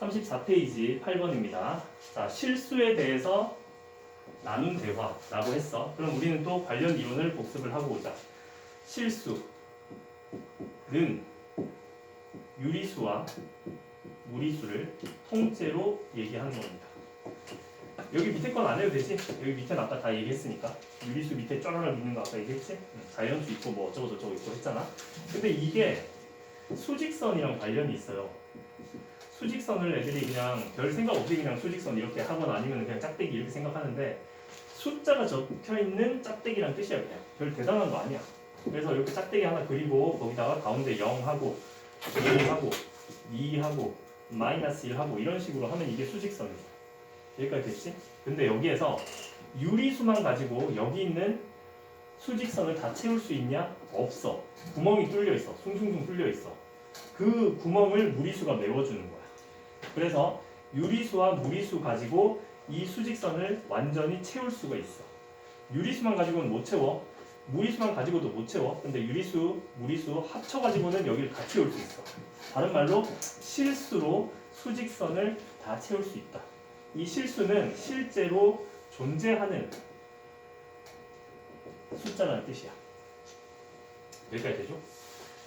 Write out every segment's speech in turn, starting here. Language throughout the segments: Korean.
34페이지 8번입니다. 자, 실수에 대해서 나눈 대화라고 했어. 그럼 우리는 또 관련 이론을 복습을 하고 오자. 실수는 유리수와 무리수를 통째로 얘기하는 겁니다. 여기 밑에 건 안 해도 되지? 여기 밑에는 아까 다 얘기했으니까 유리수 밑에 쩌라락 있는 거 아까 얘기했지? 응, 자연수 있고 뭐 어쩌고 저쩌고 있고 했잖아. 근데 이게 수직선이랑 관련이 있어요. 수직선을 애들이 그냥 별 생각 없이 그냥 수직선 이렇게 하거나 아니면 그냥 짝대기 이렇게 생각하는데 숫자가 적혀 있는 짝대기란 뜻이야 그냥 별 대단한 거 아니야. 그래서 이렇게 짝대기 하나 그리고 거기다가 가운데 0하고 1하고 2하고 마이너스 1하고 이런 식으로 하면 이게 수직선이야. 여기까지 됐지? 근데 여기에서 유리수만 가지고 여기 있는 수직선을 다 채울 수 있냐? 없어. 구멍이 뚫려 있어. 숭숭숭 뚫려 있어. 그 구멍을 무리수가 메워주는 거야. 그래서 유리수와 무리수 가지고 이 수직선을 완전히 채울 수가 있어. 유리수만 가지고는 못 채워. 무리수만 가지고도 못 채워. 근데 유리수, 무리수 합쳐가지고는 여기를 다 채울 수 있어. 다른 말로 실수로 수직선을 다 채울 수 있다. 이 실수는 실제로 존재하는 숫자라는 뜻이야. 여기까지 되죠?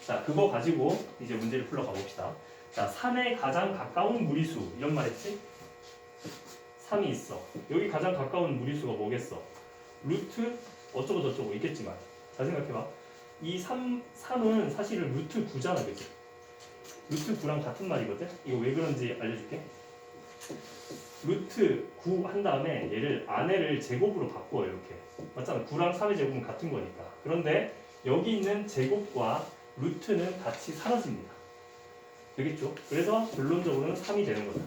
자, 그거 가지고 이제 문제를 풀러 가봅시다. 자, 3에 가장 가까운 무리수 이런 말 했지? 3이 있어. 여기 가장 가까운 무리수가 뭐겠어? 루트 어쩌고 저쩌고 있겠지만 잘 생각해봐. 이 3, 3은 사실은 루트 9잖아, 그지? 루트 9랑 같은 말이거든? 이거 왜 그런지 알려줄게. 루트 9 한 다음에 얘를 안에를 제곱으로 바꿔 이렇게 맞잖아 9랑 3의 제곱은 같은 거니까 그런데 여기 있는 제곱과 루트는 같이 사라집니다 되겠죠? 그래서 결론적으로는 3이 되는 거다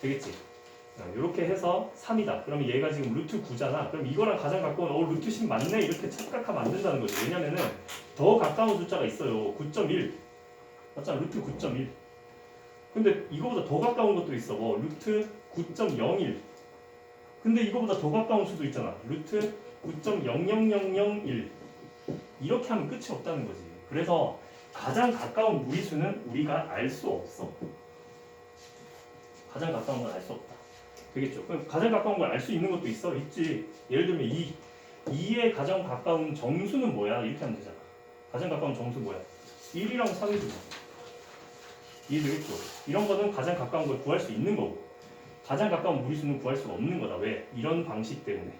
되겠지? 이렇게 해서 3이다 그러면 얘가 지금 루트 9잖아 그럼 이거랑 가장 가까운 어 루트 10 맞네 이렇게 착각하면 안 된다는 거죠 왜냐면은 더 가까운 숫자가 있어요 9.1 맞잖아 루트 9.1 근데 이거보다 더 가까운 것도 있어. 뭐 루트 9.01. 근데 이거보다 더 가까운 수도 있잖아. 루트 9.00001. 이렇게 하면 끝이 없다는 거지. 그래서 가장 가까운 무리수는 우리가 알 수 없어. 가장 가까운 건 알 수 없다. 되겠죠? 그럼 가장 가까운 걸 알 수 있는 것도 있어? 있지. 예를 들면 2. 2의 가장 가까운 정수는 뭐야? 이렇게 하면 되잖아. 가장 가까운 정수 뭐야? 1이랑 3이지 뭐. 이해되겠죠? 이런 거는 가장 가까운 걸 구할 수 있는 거고 가장 가까운 무리수는 구할 수가 없는 거다. 왜? 이런 방식 때문에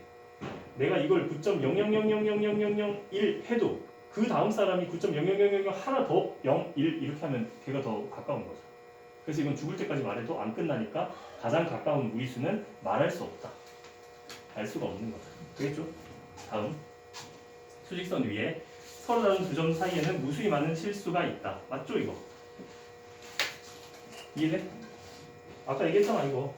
내가 이걸 9.000000001 해도 그 다음 사람이 9.0000000 하나 더 0, 1 이렇게 하면 걔가 더 가까운 거죠. 그래서 이건 죽을 때까지 말해도 안 끝나니까 가장 가까운 무리수는 말할 수 없다. 알 수가 없는 거다. 되겠죠? 다음 수직선 위에 서로 다른 두 점 사이에는 무수히 많은 실수가 있다. 맞죠 이거? 이해돼? 아까 얘기했잖아 이거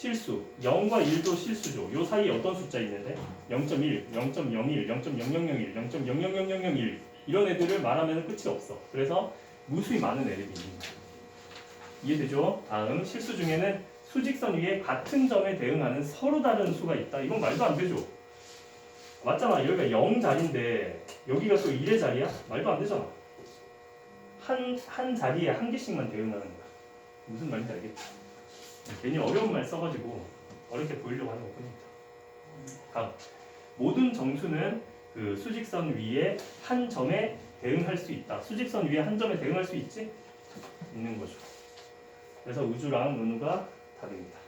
실수 0과 1도 실수죠. 요 사이에 어떤 숫자 있는데? 0.1, 0.01, 0.0001, 0.000001 이런 애들을 말하면 끝이 없어. 그래서 무수히 많은 애들이 거야 이해되죠? 다음 실수 중에는 수직선 위에 같은 점에 대응하는 서로 다른 수가 있다. 이건 말도 안 되죠. 맞잖아. 여기가 0 자리인데 여기가 또 1의 자리야? 말도 안 되잖아. 한, 한 자리에 한 개씩만 대응하는 거야. 무슨 말인지 알겠지? 괜히 어려운 말 써가지고 어렵게 보이려고 하는 것뿐입니다. 다음. 모든 정수는 그 수직선 위에 한 점에 대응할 수 있다. 수직선 위에 한 점에 대응할 수 있지? 있는 거죠. 그래서 우주랑 은우가 답입니다.